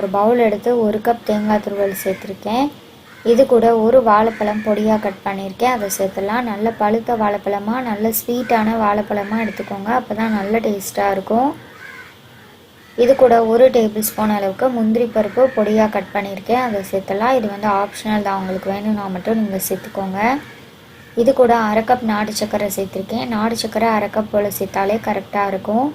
ஒரு பவுல் எடுத்து ஒரு கப் தேங்காய் துருவல் சேர்த்துருக்கேன். இது கூட ஒரு வாழைப்பழம் பொடியாக கட் பண்ணியிருக்கேன் அதை சேர்த்துலாம் நல்ல பழுத்த வாழைப்பழமாக நல்ல ஸ்வீட்டான வாழைப்பழமாக எடுத்துக்கோங்க. அப்போ தான் நல்ல டேஸ்ட்டாக இருக்கும். இது கூட ஒரு டேபிள் ஸ்பூன் அளவுக்கு முந்திரி பருப்பு பொடியாக கட் பண்ணியிருக்கேன் அதை சேர்த்துலாம் இது வந்து ஆப்ஷனல் தான். உங்களுக்கு வேணும்னா மட்டும் நீங்கள் சேர்த்துக்கோங்க. இது கூட அரை கப் நாடு சக்கரை சேர்த்துருக்கேன். நாடு சக்கரை அரை கப் போல் சேர்த்தாலே கரெக்டாக இருக்கும்.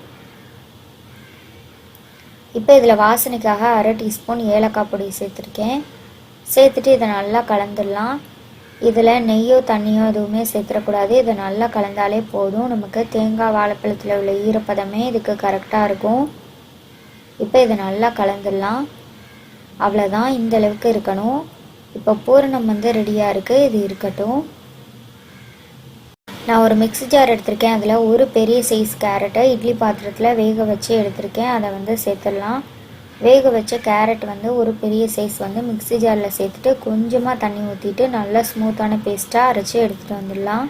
இப்போ இதில் வாசனைக்காக அரை டீஸ்பூன் ஏலக்காய் பொடி சேர்த்துருக்கேன். சேர்த்துட்டு இதை நல்லா கலந்துடலாம். இதில் நெய்யோ தண்ணியோ எதுவுமே சேர்த்துடக்கூடாது. இதை நல்லா கலந்தாலே போதும். நமக்கு தேங்காய் வாழைப்பழத்தில் உள்ள ஈரப்பதமே இதுக்கு கரெக்டாக இருக்கும். இப்போ இதை நல்லா கலந்துடலாம். அவ்வளோதான் இந்த அளவுக்கு இருக்கணும். இப்போ பூரணம் வந்து ரெடியாக இருக்குது இது இருக்கட்டும். நான் ஒரு மிக்ஸி ஜார் எடுத்திருக்கேன். அதில் ஒரு பெரிய சைஸ் கேரட்டை இட்லி பாத்திரத்தில் வேக வச்சு எடுத்திருக்கேன். அதை வந்து சேர்த்துடலாம். வேக வச்ச கேரட் வந்து ஒரு பெரிய சைஸ் வந்து மிக்ஸி ஜாரில் சேர்த்துட்டு கொஞ்சமாக தண்ணி ஊற்றிட்டு நல்லா ஸ்மூத்தான பேஸ்ட்டாக அரைச்சி எடுத்துகிட்டு வந்துடலாம்.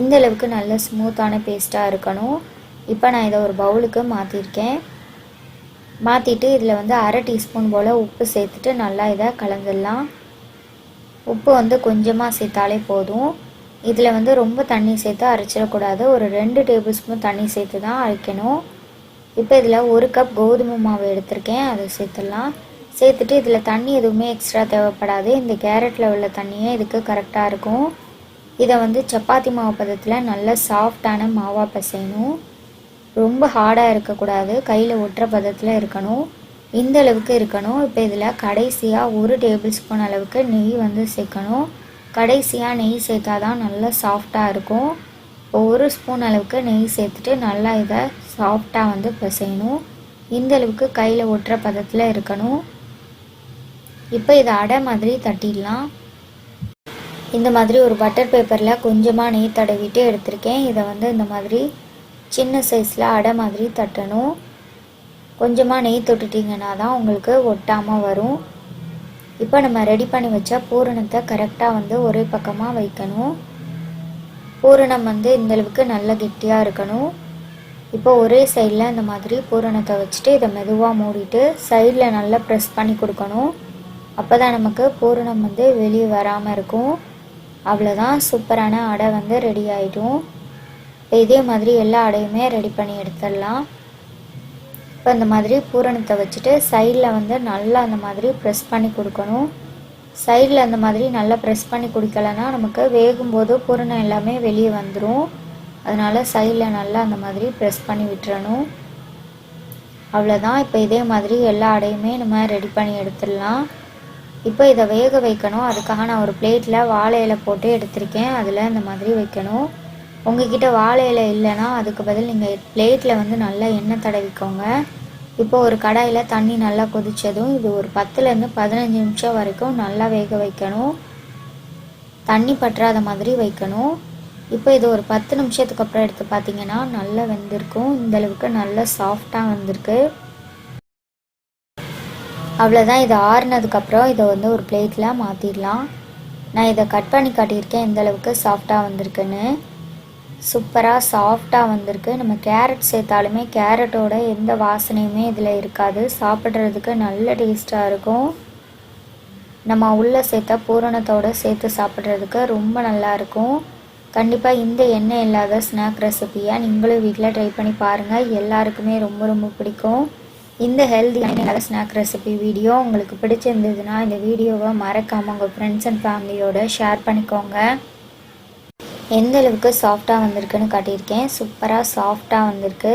இந்த அளவுக்கு நல்ல ஸ்மூத்தான பேஸ்ட்டாக இருக்கணும். இப்போ நான் இதை ஒரு பவுலுக்கு மாற்றிருக்கேன் மாற்றிட்டு இதில் வந்து அரை டீஸ்பூன் போல் உப்பு சேர்த்துட்டு நல்லா இதை கலந்துடலாம். உப்பு வந்து கொஞ்சமாக சேர்த்தாலே போதும். இதில் வந்து ரொம்ப தண்ணி சேர்த்து அரைச்சிடக்கூடாது. ஒரு ரெண்டு டேபிள் ஸ்பூன் தண்ணி சேர்த்து தான் அரைக்கணும். இப்போ இதில் ஒரு கப் கோதுமை மாவு எடுத்திருக்கேன். அதை சேர்த்துடலாம். சேர்த்துட்டு இதில் தண்ணி எதுவுமே எக்ஸ்ட்ரா தேவைப்படாது. இந்த கேரட்டில் உள்ள தண்ணியே இதுக்கு கரெக்டாக இருக்கும். இதை வந்து சப்பாத்தி மாவு பதத்தில் நல்ல சாஃப்டான மாவாக பிசையணும். ரொம்ப ஹார்டாக இருக்கக்கூடாது. கையில் ஒட்டுற பதத்தில் இருக்கணும். இந்த அளவுக்கு இருக்கணும். இப்போ இதில் கடைசியாக ஒரு டேபிள் ஸ்பூன் அளவுக்கு நெய் வந்து சேர்க்கணும். கடைசியாக நெய் சேர்த்தா தான் நல்லா சாஃப்டாக இருக்கும். ஒரு ஸ்பூன் அளவுக்கு நெய் சேர்த்துட்டு நல்லா இதை சாஃப்டாக வந்து பிசையணும். இந்த அளவுக்கு கையில் ஒட்டுற பதத்தில் இருக்கணும். இப்போ இதை அடை மாதிரி தட்டிடலாம். இந்த மாதிரி ஒரு பட்டர் பேப்பரில் கொஞ்சமாக நெய் தடவிட்டு எடுத்திருக்கேன். இதை வந்து இந்த மாதிரி சின்ன சைஸில் அடை மாதிரி தட்டணும். கொஞ்சமாக நெய் தொட்டுட்டிங்கன்னா தான் உங்களுக்கு ஒட்டாமல் வரும். இப்போ நம்ம ரெடி பண்ணி வச்ச பூரணத்தை கரெக்டாக வந்து ஒரே பக்கமாக வைக்கணும். பூரணம் வந்து இந்தளவுக்கு நல்ல கெட்டியாக இருக்கணும். இப்போ ஒரே சைடில் இந்த மாதிரி பூரணத்தை வச்சுட்டு இதை மெதுவாக மூடிட்டு சைடில் நல்லா ப்ரெஸ் பண்ணி கொடுக்கணும். அப்போ தான் நமக்கு பூரணம் வந்து வெளியே வராமல் இருக்கும். அவ்வளோதான் சூப்பரான அடை வந்து ரெடி ஆகிடும் இப்போ இதே மாதிரி எல்லா அடையுமே ரெடி பண்ணி எடுத்துடலாம். இப்போ இந்த மாதிரி பூரணத்தை வச்சுட்டு சைடில் வந்து நல்லா அந்த மாதிரி ப்ரெஸ் பண்ணி கொடுக்கணும். சைடில் அந்த மாதிரி நல்லா ப்ரெஸ் பண்ணி குடிக்கலைன்னா நமக்கு வேகும்போது பூரணம் எல்லாமே வெளியே வந்துடும் அதனால் சைடில் நல்லா அந்த மாதிரி ப்ரெஸ் பண்ணி விட்டுறணும். அவ்வளோதான் இப்போ இதே மாதிரி எல்லா அடையுமே நம்ம ரெடி பண்ணி எடுத்துடலாம். இப்போ இதை வேக வைக்கணும். அதுக்காக நான் ஒரு பிளேட்டில் வாழை இலை போட்டு எடுத்திருக்கேன். அதில் இந்த மாதிரி வைக்கணும். உங்ககிட்ட வாழை இலை இல்லைன்னா அதுக்கு பதில் நீங்கள் பிளேட்டில் வந்து நல்லா எண்ணெய் தடவிக்கோங்க. இப்போ ஒரு கடாயில் தண்ணி நல்லா கொதித்ததும் இது ஒரு பத்துலேருந்து பதினஞ்சு நிமிஷம் வரைக்கும் நல்லா வேக வைக்கணும். தண்ணி பற்றாத மாதிரி வைக்கணும். இப்போ இது ஒரு பத்து நிமிஷத்துக்கு அப்புறம் எடுத்து பார்த்தீங்கன்னா நல்லா வெந்திருக்கும். இந்த அளவுக்கு நல்லா சாஃப்டாக வந்திருக்கு. அவ்வளோதான் இது ஆறுனதுக்கப்புறம் இதை வந்து ஒரு பிளேட்டில் மாற்றிடலாம் நான் இதை கட் பண்ணி காட்டியிருக்கேன். எந்தளவுக்கு சாஃப்டாக வந்திருக்குன்னு. சூப்பராக சாஃப்டாக வந்திருக்கு. நம்ம கேரட் சேர்த்தாலுமே கேரட்டோட எந்த வாசனையுமே இதில் இருக்காது. சாப்பிட்றதுக்கு நல்ல டேஸ்ட்டாக இருக்கும். நம்ம உள்ளே சேர்த்த பூரணத்தோடு சேர்த்து சாப்பிட்றதுக்கு ரொம்ப நல்லா இருக்கும். கண்டிப்பாக இந்த எண்ணெய் இல்லாத ஸ்நாக் ரெசிப்பியை நீங்களும் வீட்டில் ட்ரை பண்ணி பாருங்கள் எல்லாருக்குமே ரொம்ப ரொம்ப பிடிக்கும். இந்த ஹெல்தி இல்லாத ஸ்நாக் ரெசிபி வீடியோ உங்களுக்கு பிடிச்சிருந்ததுன்னா இந்த வீடியோவை மறக்காமல் உங்கள் ஃப்ரெண்ட்ஸ் அண்ட் ஃபேமிலியோட ஷேர் பண்ணிக்கோங்க. எந்த அளவுக்கு சாஃப்டாக வந்திருக்குன்னு காட்டியிருக்கேன். சூப்பராக சாஃப்டாக வந்திருக்கு.